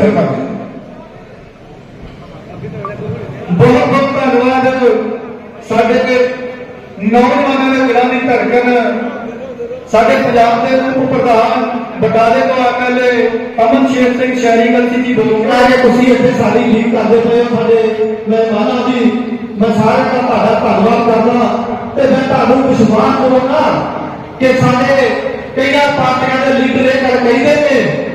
ਮਿਹਰਬਾਨੀ ਬਹੁਤ ਬਹੁਤ ਧੰਨਵਾਦ। ਸਾਡੇ ਕੇ ਨੌਜਵਾਨਾਂ ਦੇ ਦਿਲਾਂ ਦੀ ਧੜਕਨ ਸਾਡੇ ਪੰਜਾਬ ਦੇ ਉਪ ਪ੍ਰਧਾਨ ਬਟਾਲੇ ਤੋਂ ਐਮਐਲਏ ਅਮਨ ਸ਼ੇਰ ਸਿੰਘ ਸ਼ਹਿਰੀ ਗਲਤੀ ਜੀ ਬਲੂੰਗਾ ਕਿ ਤੁਸੀਂ ਇੱਥੇ ਸਾਡੀ ਲੀਡ ਕਰਦੇ ਪਏ ਹੋ, ਸਾਡੇ ਮਹਿਮਾਨਾਂ ਦੀ, ਮੈਂ ਸਾਰਿਆਂ ਦਾ ਤੁਹਾਡਾ ਧੰਨਵਾਦ ਕਰਦਾ ਤੇ ਮੈਂ ਤੁਹਾਨੂੰ ਵਿਸ਼ਵਾਸ ਦਿਵਾਉਣਾ ਕਿ ਸਾਡੇ ਕਈਆਂ ਪਾਰਟੀਆਂ ਦੇ ਲੀਡਰ ਇਹ ਗੱਲ ਕਹਿੰਦੇ ਨੇ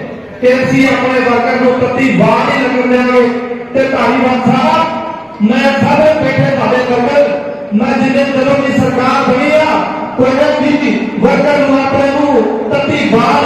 ਕਿ ਅਸੀਂ ਆਪਣੇ ਵਰਕਰ ਨੂੰ ਪ੍ਰਤੀ ਵਾਰ ਨਹੀਂ ਲੱਗਣ ਦੇਵਾਂਗੇ ਤੇ ਧਾਰੀਵਾਲ ਸਾਹਿਬ ਮੈਂ ਸਾਰੇ ਬੈਠੇ ਤੁਹਾਡੇ ਵਰਕਰ, ਮੈਂ ਜਿੰਨੇ ਜਦੋਂ ਦੀ ਸਰਕਾਰ ਬਣੀ ਆ ਕੋਈ ਵੀ ਵਰਕਰ ਨੂੰ ਆਪਣੇ ਨੂੰ ਪ੍ਰਤੀ ਵਾਰ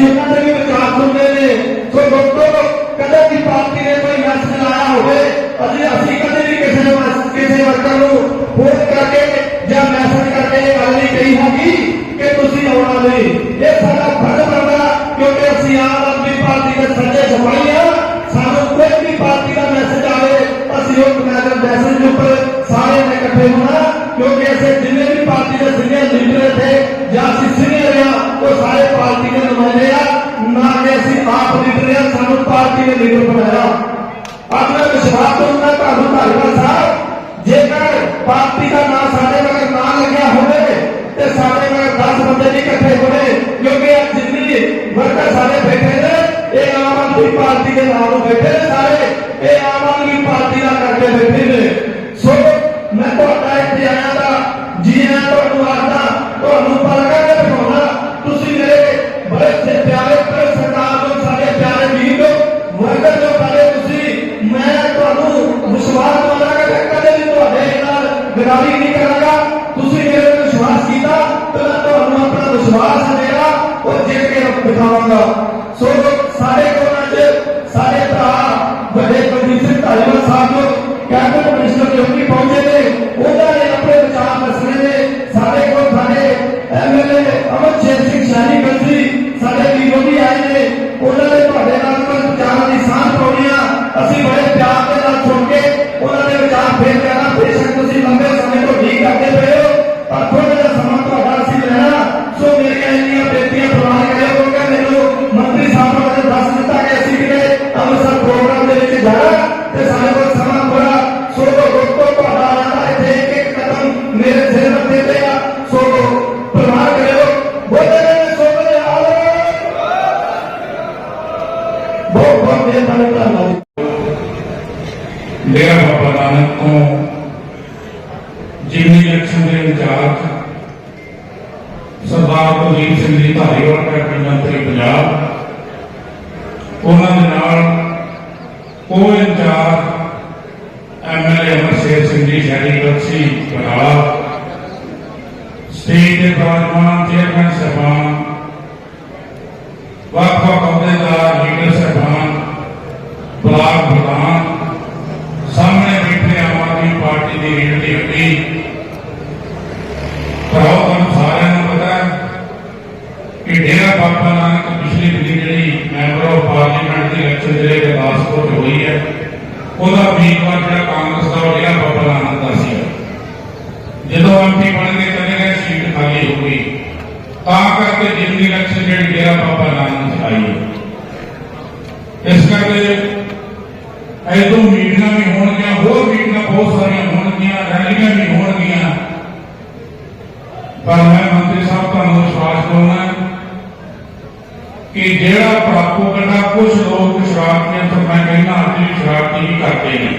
ਨੇ ਅਸੀਂ ਵਰਕਰ ਸਾਰੇ ਬੈਠੇ ਨੇ, ਇਹ ਆਮ ਆਦਮੀ ਪਾਰਟੀ ਦੇ ਨਾਲੋਂ ਬੈਠੇ ਨੇ ਸਾਰੇ, ਇਹ ਆਮ ਆਦਮੀ ਪਾਰਟੀ ਦਾ ਕਰਕੇ ਬੈਠੇ ਨੇ। ਸੋ, ਮੈਂ ਤੁਹਾਡਾ ਇੱਥੇ ਆਇਆ ਦਾ, ਜੀ ਆਇਆਂ ਤੁਹਾਨੂੰ ਆਖਦਾ, ਤੁਹਾਨੂੰ ਪਰਗਾ ਕੇ ਬਿਠਾਉਣਾ ਤੁਸੀਂ ਮੇਰੇ ਬੜੇ ਸੇ ਪਿਆਰੇ ਪਰ ਸਰਕਾਰ ਨੂੰ ਸਾਡੇ ਪਿਆਰੇ ਵੀਰ ਨੂੰ ਵਰਕਰ ਜੋ ਕਰੇ ਤੁਸੀਂ, ਮੈਂ ਤੁਹਾਨੂੰ ਵਿਸ਼ਵਾਸ ਦਵਾਂਗਾ ਕਿ ਕਦੇ ਵੀ ਤੁਹਾਡੇ ਨਾਲ ਗਰਾਰੀ ਨਹੀਂ ਕਰਾਂਗਾ। ਤੁਸੀਂ ਮੇਰੇ ਤੇ ਵਿਸ਼ਵਾਸ ਕੀਤਾ, ਤੇ ਮੈਂ ਤੁਹਾਨੂੰ ਆਪਣਾ ਵਿਸ਼ਵਾਸ ਦਿਖਾਵਾਂਗਾ। ਸੋ ਸਾਡੇ ਕੋਲ ਅੱਜ ਸਾਡੇ ਭਰਾ, ਵੱਡੇ ਕੁਲਦੀਪ ਧਾਲੀਵਾਲ ਸਾਹਿਬ ਨੂੰ ਕੈਬਨਿਟ ਮਿਨਿਸਟਰ ਚੌਕੀ ਪਹੁੰਚੇ ਨੇ, ਉਹਨਾਂ ਨੇ ਆਪਣੇ ਵਿਚਾਰ ਦੱਸਣੇ ਨੇ। ਸਾਡੇ ਕੋਲ ਸਾਡੇ ਐਮਐਲਏ ਅਮਰ ਸ਼ੇਰ ਸਿੰਘ ਸ਼ਾਨੀ ਗੰਜੀ ਸਾਡੇ ਵੀਰੋ ਵੀ ਆਏ ਨੇ। ਉਹਨਾਂ ਨੇ ਤੁਹਾਡੇ ਨਾਲ ਵਿਚਾਰਾਂ ਦੀ ਸਾਂਝ ਪਾਉਣੀ ਆ। ਅਸੀਂ ਬੜੇ ਪਿਆਰ ਬਹੁਤ ਬਹੁਤ ਮਿਹਰਬਾਨੀ ਧੰਨਵਾਦ ਡੇਰਾ ਬਾਬਾ ਨਾਨਕ ਤੋਂ ਜਿਮਨੀ ਇਲੈਕਸ਼ਨ ਦੇ ਇੰਚਾਰਜ ਸਰਦਾਰ ਕੁਲਦੀਪ ਸਿੰਘ ਜੀ ਧਾਰੀਵਾਲ ਕੈਬਨਿਟ ਮੰਤਰੀ ਪੰਜਾਬ ਉਹਨਾਂ ਦੇ ਨਾਲ ਕੋ ਇੰਚਾਰਜ ਐਮਐਲਏ ਅਮਰ ਸ਼ੇਰ ਸਿੰਘ ਜੀ ਸ਼ਹਿਰੀ ਬਖਸ਼ੀ ਬਟਾਲਾ ਸਟੇਟ ਦੇ ਪ੍ਰਧਾਨ ਚੇਅਰਮੈਨ ਸਾਹਿਬਾਨ ਵੱਖ ਵੱਖ ਅਹੁਦੇਦਾਰ ਲੀਡਰ ਸਾਹਿਬਾਨ ਬਲਾਕ ਪ੍ਰਧਾਨ ਸਾਹਮਣੇ ਬੈਠੇ ਆਮ ਆਦਮੀ ਪਾਰਟੀ ਦੀ ਰੀੜ ਦੀ ਹੱਡੀ। ਭਰਾਓ, ਤੁਹਾਨੂੰ ਸਾਰਿਆਂ ਨੂੰ ਪਤਾ ਕਿ ਡੇਰਾ ਬਾਬਾ ਨਾਨਕ ਪਿਛਲੀ ਦਿਨੀ ਜਿਹੜੀ ਮੈਂਬਰ ਆਫ ਪਾਰਲੀਮੈਂਟ ਦੀ ਇਲੈਕਸ਼ਨ ਜਿਹੜੇ ਗੁਰਦਾਸਪੁਰ 'ਚ ਹੋਈ ਹੈ, ਉਹਦਾ ਉਮੀਦਵਾਰ ਜਿਹੜਾ ਕਾਂਗਰਸ ਦਾ ਉਹ ਡੇਰਾ ਬਾਬਾ ਨਾਨਕ ਦਾ ਸੀ। ਜਦੋਂ ਐਮਪੀ ਬਣ ਕੇ ਚਲੇ ਗਏ, ਸੀਟ ਖਾਲੀ ਹੋ ਗਈ। ਤਾਂ ਕਰਕੇ ਜਿਮਨੀ ਇਲੈਕਸ਼ਨ ਜਿਹੜੀ ਡੇਰਾ ਬਾਬਾ ਨਾਨਕ 'ਚ ਆਈ ਇਸ ਕਰਕੇ ਐਦੋਂ ਮੀਟਿੰਗਾਂ ਵੀ ਹੋਣਗੀਆਂ, ਹੋਰ ਮੀਟਿੰਗਾਂ ਬਹੁਤ ਸਾਰੀਆਂ ਹੋਣਗੀਆਂ, ਰੈਲੀਆਂ ਵੀ ਹੋਣਗੀਆਂ। ਪਰ ਮੈਂ ਮੰਤਰੀ ਸਾਹਿਬ, ਤੁਹਾਨੂੰ ਵਿਸ਼ਵਾਸ ਦਿਵਾਉਣਾ ਕਿ ਜਿਹੜਾ ਪ੍ਰਾਪੋ ਕਰਨਾ ਕੁਝ ਲੋਕ ਸ਼ਰਾਰਤੀਆਂ ਤੋਂ ਮੈਂ ਕਹਿੰਦਾ ਅੱਜ ਵੀ ਸ਼ਰਾਰਤੀ ਹੀ ਕਰਦੇ ਨੇ।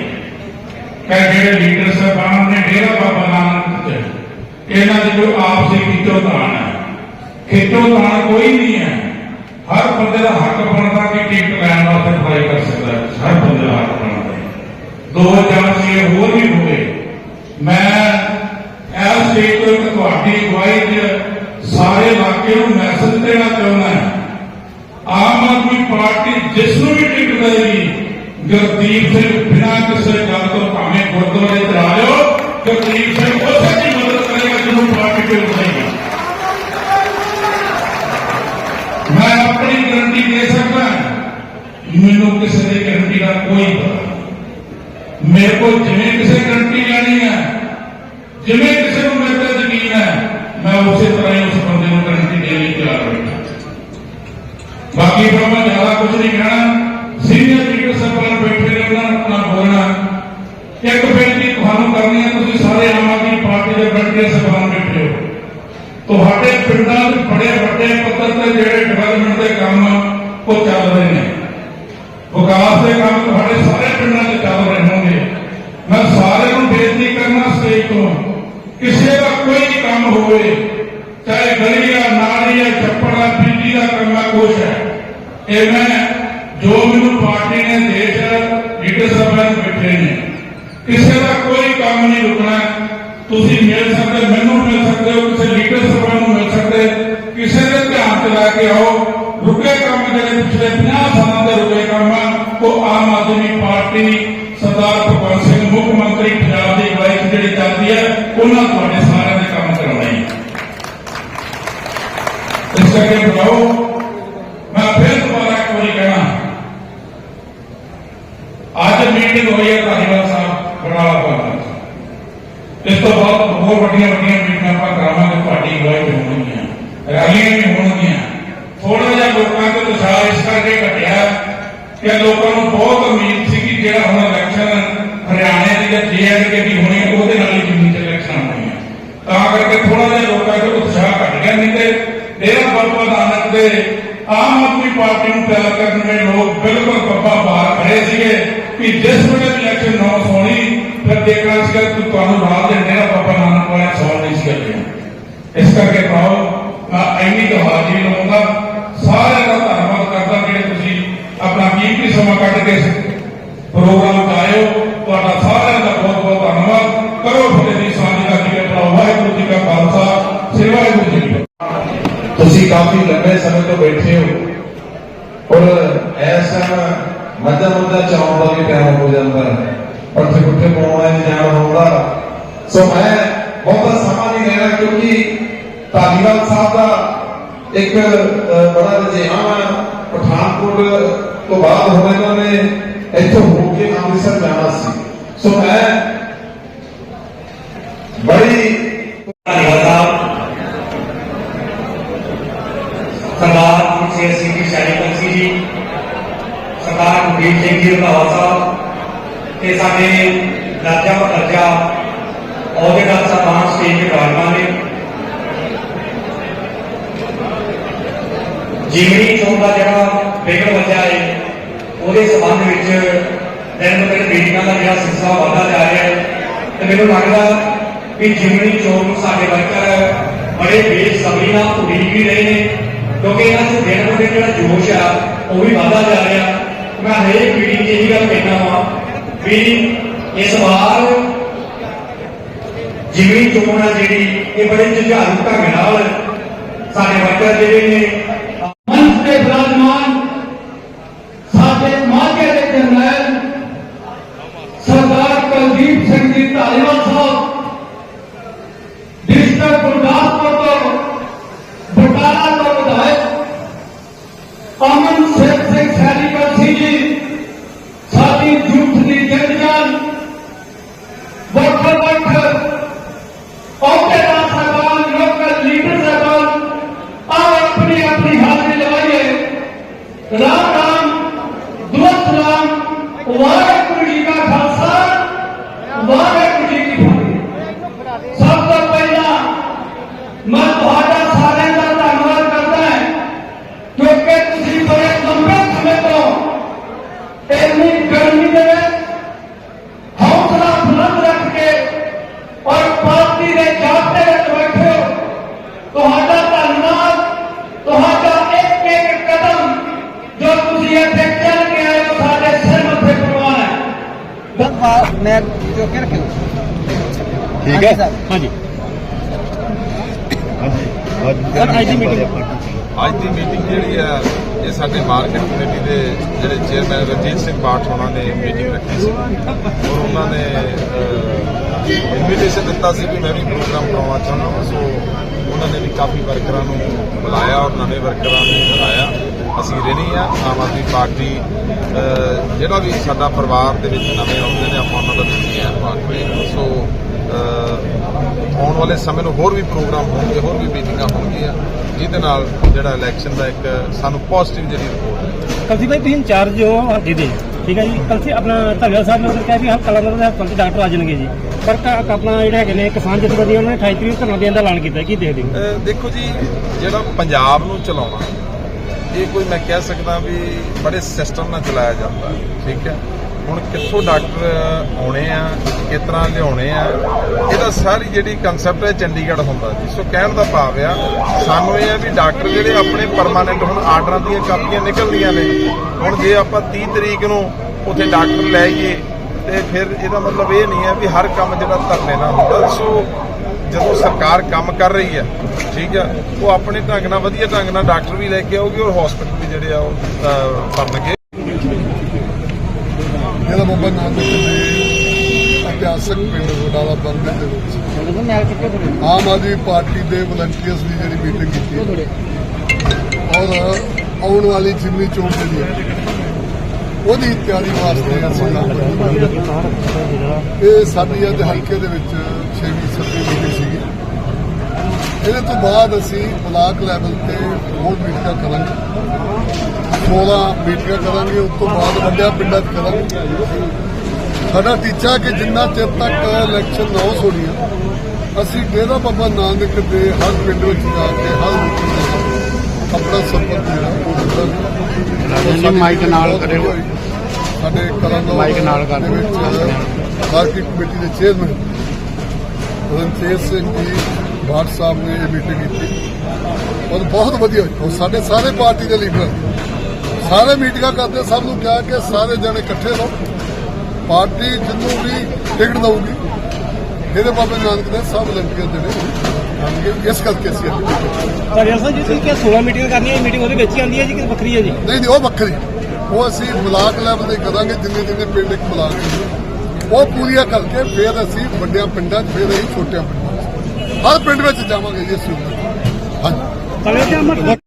ਕਿ ਜਿਹੜੇ ਲੀਡਰ ਸਾਹਿਬਾਨ ਨੇ, ਡੇਰਾ ਬਾਬਾ ਨਾਨਕ ਤੇ ਇਹਨਾਂ ਦੀ ਜੋ ਆਪਸੀ ਖਿੱਚੋ ਤਾਣ ਹੈ। ਖਿੱਚੋ ਤਾਣ ਕੋਈ ਨਹੀਂ ਹੈ। ਹਰ ਬੰਦੇ ਦਾ ਹੱਕ ਬਣਦਾ ਕਿ ਟਿਕਟ ਲੈਣ ਵਾਸਤੇ ਅਪਲਾਈ ਕਰ ਸਕਦਾ ਹੈ। ਹਰ ਬੰਦੇ ਦਾ ਹੱਕ ਬਣਦਾ ਦੋ ਜਾਂ ਛੇ ਹੋਰ ਵੀ ਹੋਵੇ, ਮੈਂ ਇਸ ਸਟੇਟ ਤੋਂ ਇੱਕ ਤੁਹਾਡੀ ਅਗਵਾਈ 'ਚ ਸਾਰੇ ਇਲਾਕੇ ਨੂੰ ਮੈਸੇਜ ਦੇਣਾ ਚਾਹੁੰਦਾ ਹਾਂ। ਆਮ ਆਦਮੀ ਪਾਰਟੀ ਜਿਸ ਨੂੰ ਵੀ ਟਿਕਟ ਦੇਗੀ ਗੁਰਦੀਪ ਸਿੰਘ ਬਿਨਾਂ ਕਿਸੇ ਗੱਲ ਤੋਂ ਭਾਵੇਂ ਗੁਰਦੁਆਰੇ ਚ ਆ ਜਾਓ ਗੁਰਦੀਪ ਮੈਨੂੰ ਕਿਸੇ ਦੀ ਗਰੰਟੀ ਦਾ ਕੋਈ ਪਤਾ ਨਹੀਂ। ਮੇਰੇ ਕੋਲ ਜਿਵੇਂ ਕਿਸੇ ਗਰੰਟੀ ਲੈਣੀ ਹੈ, ਜਿਵੇਂ ਕਿਸੇ ਨੂੰ ਮੇਰੇ ਤੇ ਯਕੀਨ ਹੈ ਮੈਂ ਉਸੇ ਤਰ੍ਹਾਂ ਹੀ ਉਸ ਬੰਦੇ ਨੂੰ ਗਰੰਟੀ ਦੇਣ ਲਈ ਤਿਆਰ ਬੈਠਾ ਬਾਕੀ ਫਿਰ ਮੈਂ ਜ਼ਿਆਦਾ ਕੁਝ ਨਹੀਂ ਕਹਿਣਾ ਸੀਨੀਅਰ ਲੀਡਰ ਸਾਹਿਬਾਨ ਬੈਠੇ ਨੇ ਉਹਨਾਂ ਨੂੰ ਆਪਣਾ ਬੋਲਣਾ ਇੱਕ ਬੇਨਤੀ ਤੁਹਾਨੂੰ ਕਰਨੀ ਹੈ ਤੁਸੀਂ ਸਾਰੇ ਆਮ ਆਦਮੀ ਪਾਰਟੀ ਦੇ ਬੈਠੇ ਸਾਹਿਬਾਨ ਬੈਠੇ ਹੋ ਤੁਹਾਡੇ ਪਿੰਡਾਂ ਵਿੱਚ ਬੜੇ ਵੱਡੇ ਪੱਧਰ ਤੇ ਜਿਹੜੇ ਡਿਵੈਲਪਮੈਂਟ ਦੇ ਕੰਮ ਉਹ ਚੱਲ ਰਹੇ ਨੇ ਵਿਕਾਸ ਦੇ ਕੰਮ ਤੁਹਾਡੇ ਸਾਰੇ ਪਿੰਡਾਂ 'ਚ ਚੱਲ ਰਹੇ ਹੋਣਗੇ ਮੈਂ ਸਾਰਿਆਂ ਨੂੰ ਬੇਨਤੀ ਕਰਨਾ ਸਟੇਜ ਤੋਂ ਕਿਸੇ ਦਾ ਕੋਈ ਵੀ ਕੰਮ ਹੋਵੇ ਚਾਹੇ ਗਲੀ ਆ ਨਾਲੀ ਆ ਛੱਪੜ ਆ ਬਿਜਲੀ ਦਾ ਕੰਮ ਆ ਕੁਛ ਹੈ ਇਹ ਮੈਂ ਜੋ ਮੈਨੂੰ ਪਾਰਟੀ ਨੇ ਦੇਸ਼ ਲੀਡਰ ਸਾਹਿਬਾਨ ਬੈਠੇ ਨੇ ਕਿਸੇ ਦਾ ਕੋਈ ਕੰਮ ਨਹੀਂ ਰੁਕਣਾ ਤੁਸੀਂ ਮਿਲ ਸਕਦੇ ਮੈਨੂੰ ਮਿਲ ਸਕਦੇ ਹੋ ਕਿਸੇ ਲੀਡਰ ਸਾਹਿਬਾਨ ਨੂੰ ਮਿਲ ਸਕਦੇ ਕਿਸੇ ਦੇ ਧਿਆਨ ਚ ਲੈ ਕੇ ਆਓ ਰੁਕੇ ਕੰਮ ਜਿਹੜੇ ਪਿਛਲੇ 50 ਸਾਲਾਂ ਦੇ ਰੁਕੇ ਕੰਮ ਆ ਉਹ ਆਮ ਆਦਮੀ ਪਾਰਟੀ ਸਰਦਾਰ ਭਗਵੰਤ ਸਿੰਘ ਮੁੱਖ ਮੰਤਰੀ ਪੰਜਾਬ ਦੀ ਅਗਵਾਈ 'ਚ ਜਿਹੜੀ ਚੱਲਦੀ ਹੈ ਉਹਨਾਂ ਤੁਹਾਡੇ ਸਾਰਿਆਂ ਦੇ ਕੰਮ ਕਰਾਉਣੇ ਹੈ ਇਸ ਕਰਕੇ ਬੁਲਾਓ ਮੈਂ ਫਿਰ ਦੁਬਾਰਾ ਇੱਕ ਵਾਰੀ ਕਹਿਣਾ ਅੱਜ ਮੀਟਿੰਗ ਹੋਈ ਹੈ ਧਾਰੀਵਾਲ ਸਾਹਿਬ ਬੜਾਲਾ ਪਾਰਕ ਇਸ ਤੋਂ ਬਾਅਦ ਹੋਰ ਵੱਡੀਆਂ ਵੱਡੀਆਂ ਮੀਟਿੰਗਾਂ ਆਪਾਂ ਕਰਾਵਾਂਗੇ, ਤੁਹਾਡੀ ਅਗਵਾਈ 'ਚ ਹੋਣਗੀਆਂ। ਰੈਲੀਆਂ ਵੀ ਹੋਣਗੀਆਂ। ਥੋੜਾ ਜਿਹਾ ਲੋਕਾਂ ਤੋਂ ਉਤਸ਼ਾਹ ਇਸ ਕਰਕੇ ਘਟਿਆ ਕਿ ਲੋਕਾਂ ਨੂੰ ਬਹੁਤ ਉਮੀਦ ਸੀ ਕਿ ਜਿਹੜਾ ਹੁਣ ਇਲੈਕਸ਼ਨ ਹਰਿਆਣੇ ਦੀ ਜਾਂ ਜੇਐਂਡਕੇ ਦੀ ਹੋਣੀ ਉਹਦੇ ਨਾਲ ਹੀ ਜਿੰਨੀ ਇਲੈਕਸ਼ਨ ਹੋਣੀ ਤਾਂ ਕਰਕੇ ਥੋੜਾ ਜਿਹਾ ਲੋਕਾਂ ਦਾ ਉਤਸ਼ਾਹ ਘਟ ਗਿਆ, ਨਹੀਂ ਤੇ ਡੇਰਾ ਬਾਬਾ ਨਾਨਕ ਦੇ ਆਮ ਆਦਮੀ ਪਾਰਟੀ ਨੂੰ ਪਿਆਰ ਕਰਨ ਵਾਲੇ ਲੋਕ ਬਿਲਕੁਲ ਬੱਬਾ ਬਾਹਰ ਖੜੇ ਸੀਗੇ। ਕਿ ਜਿਸ ਵੇਲੇ ਇਲੈਕਸ਼ਨ ਨਾ ਹੋਣੀ ਫਿਰ ਦੇਖਣਾ ਸੀਗਾ ਕਿ ਤੁਹਾਨੂੰ ਰਾਤ ਦੇ ਡੇਰਾ ਬਾਬਾ ਨਾਨਕ ਵਾਲੇ ਸੌਣ ਨਹੀਂ ਸੀ ਕਰਦੇ। ਇਸ ਕਰਕੇ ਪਾਓ ਐਨੀ ਤੋਂ ਹਾਜ਼ਰੀ ਲਵਾਂਗਾ ਸਾਰਿਆਂ ਦਾ ਧੰਨਵਾਦ ਕਰਦਾ ਜਿਹੜੇ ਤੁਸੀਂ ਆਪਣਾ ਕੀਮਤੀ ਸਮਾਂ ਕੱਢ ਕੇ ਪ੍ਰੋਗਰਾਮ 'ਚ ਆਇਓ ਤੁਹਾਡਾ ਸਾਰਿਆਂ ਦਾ ਬਹੁਤ ਬਹੁਤ ਧੰਨਵਾਦ। ਕਰੋ ਫਤਿਹ ਦੀ ਸਾਂਝ ਦਾ ਜੀ ਆਪਣਾ ਵਾਹਿਗੁਰੂ ਜੀ ਕਾ ਖਾਲਸਾ ਸ੍ਰੀ ਵਾਹਿਗੁਰੂ ਜੀ ਕੀ ਫਤਿਹ ਤੁਸੀਂ ਕਾਫੀ ਲੰਬੇ ਸਮੇਂ ਤੋਂ ਬੈਠੇ ਹੋ ਔਰ ਐਸਾ ਮੱਧਾ ਮੱਧਾ ਚਾਉਣ ਦਾ ਵੀ ਟਾਈਮ ਹੋ ਜਾਂਦਾ ਹੈ ਪੱਠੇ ਪੁੱਠੇ ਪਾਉਣਾ ਹੈ ਜਾਣ ਹੁੰਦਾ ਸੋ ਮੈਂ ਬਹੁਤਾ ਸਮਾਂ ਨਹੀਂ ਲੈਣਾ ਕਿਉਂਕਿ ਧਾਲੀਵਾਲ ਸਾਹਿਬ ਦਾ ਇੱਕ ਅ, ਬੜਾ ਰੁਝਾਨ ਹੈ ਪਠਾਨਕੋਟ ਤੋਂ ਬਾਅਦ ਹੁਣ ਇਹਨਾਂ ਨੇ ਇੱਥੋਂ ਹੋ ਕੇ ਅੰਮ੍ਰਿਤਸਰ ਜਾਣਾ ਸੀ ਸੋ ਮੈਂ ਬੜੀ ਧੰਨਵਾਦ ਸਾਹਿਬ ਸਰਦਾਰ ਗੁਰਸੇਵ ਸਿੰਘ ਜੀ ਸ਼ੈਲੀਪੰਸੀ ਜੀ ਸਰਦਾਰ ਗੁਰਦੀਪ ਸਿੰਘ ਜੀ ਰੰਧਾਵਾ ਸਾਹਿਬ ਤੇ ਸਾਡੇ ਦਰਜਾ ਦਰਜਾ ਅਹੁਦੇਦਾਰ ਸਾਹਿਬਾਨ ਸਟੇਜ ਤੇ ਵਿਰਾਜਮਾਨ ਜਿਮਨੀ ਚੋਣ ਦਾ ਜਿਹੜਾ ਵਿਗੜ ਵੱਜਾ ਹੈ ਉਹਦੇ ਸੰਬੰਧ ਵਿੱਚ ਦਿਨ ਬ ਮੀਟਿੰਗਾਂ ਦਾ ਜਿਹੜਾ ਸਿਲਸਿਲਾ ਵਧਦਾ ਜਾ ਰਿਹਾ ਹੈ ਤੇ ਮੈਨੂੰ ਲੱਗਦਾ ਵੀ ਜਿਮਨੀ ਚੋਣ ਸਾਡੇ ਵਰਕਰ ਬੜੇ ਬੇਸਬਰੀ ਨਾਲ ਉਡੀਕ ਵੀ ਰਹੇ ਨੇ, ਕਿਉਂਕਿ ਇਹਨਾਂ ਦੇ ਦਿਨ ਬ ਦਿਨ ਜਿਹੜਾ ਜੋਸ਼ ਆ, ਉਹ ਵੀ ਵੱਧਦਾ ਜਾ ਰਿਹਾ। ਮੈਂ ਹਰੇਕ ਮੀਟਿੰਗ 'ਚ ਇਹੀ ਗੱਲ ਕਹਿਣਾ ਵਾਂ ਵੀ ਇਸ ਵਾਰ ਜਿਮਨੀ ਚੋਣ ਆ ਜਿਹੜੀ ਇਹ ਬੜੇ ਜੁਝਾਰੂ ਢੰਗ ਨਾਲ ਸਾਡੇ ਵਰਕਰ ਜਿਹੜੇ ਨੇ ਹੈ? ਹਾਂਜੀ। ਅੱਜ ਦੀ ਮੀਟਿੰਗ ਅੱਜ ਦੀ ਮੀਟਿੰਗ ਜਿਹੜੀ ਆ ਇਹ ਸਾਡੇ ਮਾਰਕੀਟ ਕਮੇਟੀ ਦੇ ਜਿਹੜੇ ਚੇਅਰਮੈਨ ਰਜੀਤ ਸਿੰਘ ਬਾਠ ਉਹਨਾਂ ਨੇ ਮੀਟਿੰਗ ਰੱਖੀ ਸੀ। ਔਰ ਉਹਨਾਂ ਨੇ ਇਨਵੀਟੇਸ਼ਨ ਦਿੱਤਾ ਸੀ ਕਿ ਮੈਂ ਵੀ ਪ੍ਰੋਗਰਾਮ ਕਰਾਉਣਾ ਚਾਹੁੰਦਾ ਹਾਂ। ਸੋ ਉਹਨਾਂ ਨੇ ਵੀ ਕਾਫੀ ਵਰਕਰਾਂ ਨੂੰ ਬੁਲਾਇਆ ਔਰ ਨਵੇਂ ਵਰਕਰਾਂ ਨੂੰ ਬੁਲਾਇਆ। ਅਸੀਂ ਰਹਿਣੀ ਆ। ਆਮ ਆਦਮੀ ਪਾਰਟੀ ਜਿਹੜਾ ਵੀ ਸਾਡਾ ਪਰਿਵਾਰ ਦੇ ਵਿੱਚ ਨਵੇਂ ਆਉਂਦੇ ਨੇ ਆਪਾਂ ਉਹਨਾਂ ਦਾ ਵੀ ਧੰਨਵਾਦ ਕਰਦੇ ਹਾਂ। ਸੋ ਆਉਣ ਵਾਲੇ ਸਮੇਂ ਨੂੰ ਹੋਰ ਵੀ ਪ੍ਰੋਗਰਾਮ ਹੋਣਗੇ ਹੋਰ ਵੀ ਮੀਟਿੰਗਾਂ ਹੋਣਗੀਆਂ ਜਿਹਦੇ ਨਾਲ ਜਿਹੜਾ ਇਲੈਕਸ਼ਨ ਦਾ ਇੱਕ ਸਾਨੂੰ ਪੋਜ਼ਿਟਿਵ ਜਿਹੜੀ ਰਿਪੋਰਟ ਹੈ ਕਲਸੀ ਭਾਈ ਤੁਸੀਂ ਇੰਚਾਰਜ ਹੋ ਹਲਕੇ ਦੇ ਠੀਕ ਹੈ ਜੀ। ਕਲਸੀ ਆਪਣਾ ਧੰਨਵਾਦ ਸਾਹਿਬ ਨੇ ਕਿਹਾ ਵੀ ਹਮ ਕਲਾਨਗਰ ਦੇ ਹਸਪਤਾਲ ਡਾਕਟਰ ਆ ਜਾਣਗੇ ਜੀ। ਪਰ ਆਪਣਾ ਜਿਹੜਾ ਹੈਗੇ ਨੇ ਕਿਸਾਨ ਜਥੇਬੰਦੀਆਂ ਉਹਨਾਂ ਨੇ 28 ਤਰੀਕ ਧਰਨਾ ਦੇਣ ਦਾ ਐਲਾਨ ਕੀਤਾ। ਕੀ ਦੇਖਦੇ ਹੋ? ਦੇਖੋ ਜੀ ਜਿਹੜਾ ਪੰਜਾਬ ਨੂੰ ਚਲਾਉਣਾ ਇਹ ਕੋਈ ਮੈਂ ਕਹਿ ਸਕਦਾ ਵੀ ਬੜੇ ਸਿਸਟਮ ਨਾਲ ਚਲਾਇਆ ਜਾਂਦਾ ਠੀਕ ਹੈ? ਹੁਣ ਕਿੱਥੋਂ ਡਾਕਟਰ ਆਉਣੇ ਆ ਕਿਸ ਤਰ੍ਹਾਂ ਲਿਆਉਣੇ ਆ ਇਹਦਾ ਸਾਰੀ ਜਿਹੜੀ ਕਨਸੈਪਟ ਹੈ ਚੰਡੀਗੜ੍ਹ ਹੁੰਦਾ ਜੀ। ਸੋ ਕਹਿਣ ਦਾ ਭਾਵ ਆ ਸਾਨੂੰ ਇਹ ਹੈ ਵੀ ਡਾਕਟਰ ਜਿਹੜੇ ਆਪਣੇ ਪਰਮਾਨੈਂਟ ਹੁਣ ਆਰਡਰਾਂ ਦੀਆਂ ਕਾਪੀਆਂ ਨਿਕਲਦੀਆਂ ਨੇ ਹੁਣ ਜੇ ਆਪਾਂ 30 ਤਰੀਕ ਨੂੰ ਉੱਥੇ ਡਾਕਟਰ ਲੈ ਆਈਏ ਤੇ ਫਿਰ ਇਹਦਾ ਮਤਲਬ ਇਹ ਨਹੀਂ ਹੈ ਵੀ ਹਰ ਕੰਮ ਜਿਹੜਾ ਧਰਨੇ ਨਾਲ ਹੁੰਦਾ। ਸੋ ਜਦੋਂ ਸਰਕਾਰ ਕੰਮ ਕਰ ਰਹੀ ਹੈ ਠੀਕ ਹੈ ਉਹ ਆਪਣੇ ਢੰਗ ਨਾਲ ਵਧੀਆ ਢੰਗ ਨਾਲ ਡਾਕਟਰ ਵੀ ਲੈ ਕੇ ਆਉਗੀ ਔਰ ਹਸਪੀਟਲ ਵੀ ਜਿਹੜੇ ਆ ਉਹ ਅਹ, ਬਣਨਗੇ ਮੇਰਾ ਬਾਬਾ ਨਾਨਕ ਦੇ ਇਤਿਹਾਸਕ ਪਿੰਡ ਵਡਾਲਾ ਬੰਗਲ ਦੇ ਵਿੱਚ ਆਮ ਆਦਮੀ ਪਾਰਟੀ ਦੇ ਵਲੰਟੀਅਰਸ ਦੀ ਜਿਹੜੀ ਮੀਟਿੰਗ ਕੀਤੀ ਔਰ ਆਉਣ ਵਾਲੀ ਜਿਮਨੀ ਚੋਣ ਦੇ ਲਈ ਉਹਦੀ ਤਿਆਰੀ ਵਾਸਤੇ ਇਹ ਸਾਡੀ ਅੱਜ ਹਲਕੇ ਦੇ ਵਿੱਚ 6ਵੀਂ 7ਵੀਂ ਮੀਟਿੰਗ ਸੀਗੀ। ਇਹਦੇ ਤੋਂ ਬਾਅਦ ਅਸੀਂ ਬਲਾਕ ਲੈਵਲ ਤੇ ਹੋਰ ਮੀਟਿੰਗਾਂ ਕਰਾਂਗੇ। 16 ਮੀਟਿੰਗਾਂ ਕਰਾਂਗੇ, ਉਸ ਤੋਂ ਬਾਅਦ ਵੱਡਿਆਂ ਪਿੰਡਾਂ ਕਰਾਂਗੇ। ਸਾਡਾ ਟੀਚਾ ਕਿ ਜਿੰਨਾ ਚਿਰ ਤੱਕ ਇਲੈਕਸ਼ਨ ਨਾ ਹੋਣੀ ਅਸੀਂ ਡੇਰਾ ਬਾਬਾ ਨਾਨਕ ਦੇ ਹਰ ਪਿੰਡ ਵਿੱਚ ਜਾ ਕੇ ਹਰ ਆਪਣਾ ਸੰਪਰਕ ਜਿਹੜਾ ਕਰਾਂਗੇ ਮਾਈਕ ਨਾਲ ਕਰਿਓ। ਸਾਡੇ ਕਰਾਂਗਾ ਮਾਈਕ ਨਾਲ ਕਰ ਮਾਰਕੀਟ ਕਮੇਟੀ ਦੇ ਚੇਅਰਮੈਨ ਰਣਜੀਤ ਸਿੰਘ ਜੀ ਬਾਠ ਸਾਹਿਬ ਨੇ ਇਹ ਮੀਟਿੰਗ ਕੀਤੀ। ਔਰ ਬਹੁਤ ਵਧੀਆ ਔਰ ਸਾਡੇ ਸਾਰੇ ਪਾਰਟੀ ਦੇ ਲੀਡਰ ਸਾਰੇ ਮੀਟਿੰਗਾਂ ਕਰਦੇ ਸਭ ਨੂੰ ਕਿਹਾ ਕਿ ਸਾਰੇ ਜਣੇ ਇਕੱਠੇ ਰਹੋ। ਪਾਰਟੀ ਜਿੰਨੂੰ ਵੀ ਟਿਕਟ ਦਊਗੀ ਇਹਦੇ ਬਾਬੇ ਨਾਨਕ ਦੇ ਸਭ ਲੰਕੇ ਜਿਹੜੇ ਇਸ ਕਰਕੇ ਅਸੀਂ। ਧੰਨਵਾਦ ਸਾਹਿਬ ਜੀ ਤੁਸੀਂ ਕਿਹਾ 16 ਮੀਟਿੰਗ ਕਰਨੀ ਹੈ ਮੀਟਿੰਗ ਉਹਦੇ ਵਿੱਚ ਹੀ ਆਉਂਦੀ ਹੈ ਜੀ ਕਿ ਵੱਖਰੀ ਹੈ ਜੀ? ਨਹੀਂ ਨਹੀਂ ਉਹ ਵੱਖਰੀ ਉਹ ਅਸੀਂ ਬਲਾਕ ਲੈਵਲ ਤੇ ਕਰਾਂਗੇ ਜਿੰਨੇ ਜਿੰਨੇ ਪਿੰਡ ਇੱਕ ਬਲਾਕ। ਉਹ ਪੂਰੀਆਂ ਕਰਕੇ ਫਿਰ ਅਸੀਂ ਵੱਡਿਆਂ ਪਿੰਡਾਂ ਫਿਰ ਅਸੀਂ ਛੋਟਿਆਂ ਪਿੰਡਾਂ ਹਰ ਪਿੰਡ ਵਿੱਚ ਜਾਵਾਂਗੇ ਜੀ ਅਸੀਂ ਹਾਂਜੀ।